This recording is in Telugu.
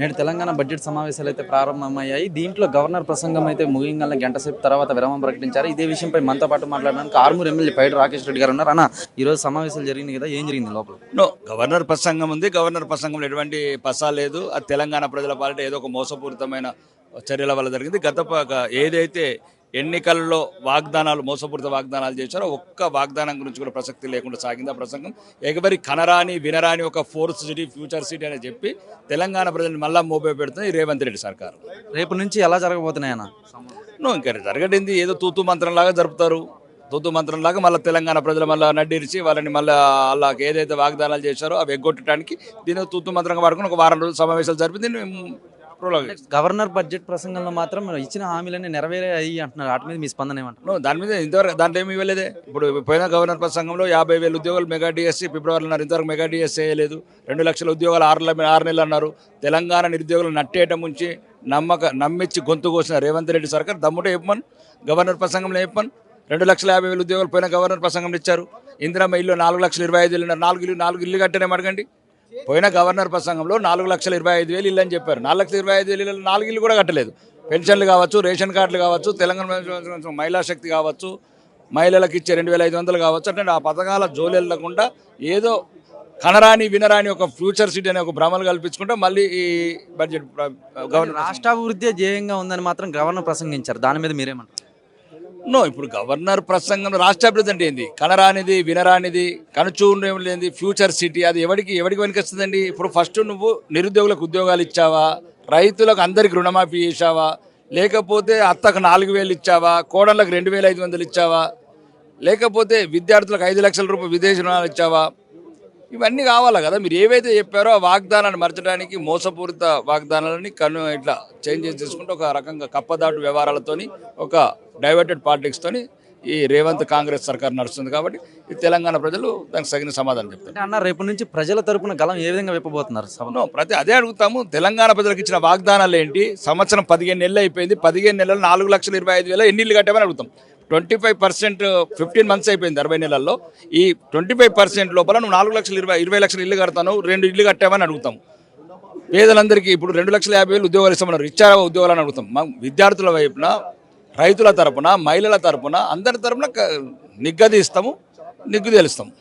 నేడు తెలంగాణ బడ్జెట్ సమావేశాలు అయితే ప్రారంభమయ్యాయి. దీంట్లో గవర్నర్ ప్రసంగం అయితే ముగింగల గంట సేపు తర్వాత విరామం ప్రకటించారు. ఇదే విషయంపై మనతో పాటు మాట్లాడడానికి ఆర్మూర్ ఎమ్మెల్యే పైడి రాకేష్ రెడ్డి గారు ఉన్నారు. అన్న ఈ రోజు సమావేశాలు జరిగింది కదా ఏం జరిగింది లోపల? నో గవర్నర్ ప్రసంగం ఉంది. గవర్నర్ ప్రసంగంలో ఎటువంటి పసా లేదు. అది తెలంగాణ ప్రజల పాలిట ఏదో ఒక మోసపూరితమైన చర్యల వల్ల జరిగింది. గత ఏదైతే ఎన్నికల్లో వాగ్దానాలు మోసపూరిత వాగ్దానాలు చేశారో ఒక్క వాగ్దానం గురించి కూడా ప్రసక్తి లేకుండా సాగింది ఆ ప్రసంగం. ఎగబరి కనరాని వినరాని ఒక ఫోర్త్ సిటీ ఫ్యూచర్ సిటీ అని చెప్పి తెలంగాణ ప్రజల్ని మళ్ళా మోపే పెడుతుంది రేవంత్ రెడ్డి సర్కారు. రేపు నుంచి ఎలా జరగబోతున్నాయి అన్న? నో ఇంకా జరగడింది. ఏదో తూతు మంత్రంలాగా జరుపుతారు. తూతు మంత్రంలాగా మళ్ళీ తెలంగాణ ప్రజలు మళ్ళీ నడ్డిరిచి వాళ్ళని మళ్ళీ వాళ్ళకి ఏదైతే వాగ్దానాలు చేశారో అవి ఎగ్గొట్టడానికి దీన్ని తూతు మంత్రంగా వాడుకుని ఒక వారం రోజులు సమావేశాలు జరిపి దీన్ని. గవర్నర్ బడ్జెట్ ప్రసంగంలో మాత్రం ఇచ్చిన హామీలన్నీ నెరవేరాయి అంటున్నారు. వాటి మీద మీ స్పందన ఏమంటారు? దాని మీద ఇంతవరకు దాంట్లో ఏమి ఇవ్వలేదే. ఇప్పుడు పోయిన గవర్నర్ ప్రసంగంలో యాభై వేల ఉద్యోగాలు మెగా డిఎస్సీ ఫిబ్రవరిలో అన్నారు ఇంతవరకు మెగా డిఎస్సీ వేయలేదు. రెండు లక్షల ఉద్యోగాలు ఆరు నెల- ఆరు నెలలు అన్నారు. తెలంగాణ నిరుద్యోగులు నట్టేయటం ముంచి నమ్మక నమ్మించి గొంతు కోసిన రేవంత్ రెడ్డి సర్కార్ దమ్ముటే చెప్పమని. గవర్నర్ ప్రసంగంలో చెప్పమని. రెండు లక్షల యాభై వేల ఉద్యోగాలు పోయిన గవర్నర్ ప్రసంగంలో ఇచ్చారు. ఇందిరమ్మ ఇల్లు నాలుగు లక్షల ఇరవై ఐదు వేలు. నాలుగు ఇల్లు నాలుగు ఇల్లు కట్టేనే అడగండి. పోయిన గవర్నర్ ప్రసంగంలో నాలుగు లక్షల ఇరవై ఐదు వేలు ఇల్లు అని చెప్పారు. నాలుగు లక్షల ఇరవై ఐదు వేలు ఇల్లు నాలుగు ఇల్లు కూడా కట్టలేదు. పెన్షన్లు కావచ్చు రేషన్ కార్డులు కావచ్చు తెలంగాణ మహిళా శక్తి కావచ్చు మహిళలకు ఇచ్చే రెండు వేల ఐదు వందలు కావచ్చు. అంటే ఆ పథకాల జోలు వెళ్ళకుండా ఏదో కనరాని వినరాని ఒక ఫ్యూచర్ సిటీ అనే ఒక భ్రమలు కల్పించుకుంటే మళ్ళీ ఈ బడ్జెట్ గవర్నర్ రాష్ట్రాభివృద్ధి ధ్యేయంగా ఉందని మాత్రం గవర్నర్ ప్రసంగించారు. దాని మీద మీరేమంటారు? నో ఇప్పుడు గవర్నర్ ప్రసంగం రాష్ట్ర అభివృద్ధి అంటే ఏంది? కనరానిది వినరానిది కనుచూడడం లేనిది ఫ్యూచర్ సిటీ అది ఎవరికి ఎవరికి వెనకొస్తుందండి ఇప్పుడు ఫస్ట్ నువ్వు నిరుద్యోగులకు ఉద్యోగాలు ఇచ్చావా? రైతులకు అందరికి రుణమాఫీ చేసావా లేకపోతే అత్తకు నాలుగు వేలు ఇచ్చావా? కోడళ్ళకు రెండు వేల ఐదు వందలు ఇచ్చావా? లేకపోతే విద్యార్థులకు ఐదు లక్షల రూపాయలు విదేశీ రుణాలు ఇచ్చావా? ఇవన్నీ కావాలా కదా? మీరు ఏవైతే చెప్పారో ఆ వాగ్దానాన్ని మరచడానికి మోసపూరిత వాగ్దానాలని కను ఇట్లా చేంజ్ చేసి తీసుకుంటే ఒక రకంగా కప్పదాటు వ్యవహారాలతోని ఒక డైవర్టెడ్ పాలిటిక్స్తోని ఈ రేవంత్ కాంగ్రెస్ సర్కార్ నడుస్తుంది కాబట్టి ఈ తెలంగాణ ప్రజలు దానికి తగిన సమాధానం చెప్తారు. అన్న రేపు నుంచి ప్రజల తరపున గలం ఏ విధంగా విప్పబోతున్నారు ప్రతి అదే అడుగుతాము. తెలంగాణ ప్రజలకు ఇచ్చిన వాగ్దానాలు ఏంటి సంవత్సరం పదిహేను నెలలు అయిపోయింది. పదిహేను నెలలు నాలుగు లక్షల ఇరవై ఐదు వేల ఎన్ని ఇల్లు కట్టామని అడుగుతాం. Twenty five percent fifteen months అయిపోయింది అరవై నెలల్లో. ఈ ట్వంటీ ఫైవ్ పర్సెంట్ లోపల నువ్వు నాలుగు లక్షలు ఇరవై ఇరవై లక్షలు ఇల్లు కడతాను రెండు ఇల్లు కట్టామని అడుగుతాం. పేదలందరికీ ఇప్పుడు రెండు లక్షల యాభై వేలు ఉద్యోగాలు ఇస్తామన్నారు. ఇచ్చారా ఉద్యోగాలు అని అడుగుతాం. విద్యార్థుల వైపున రైతుల తరపున మహిళల తరపున అందరి తరపున నిగ్గది ఇస్తాము నిగ్గు తెలుస్తాము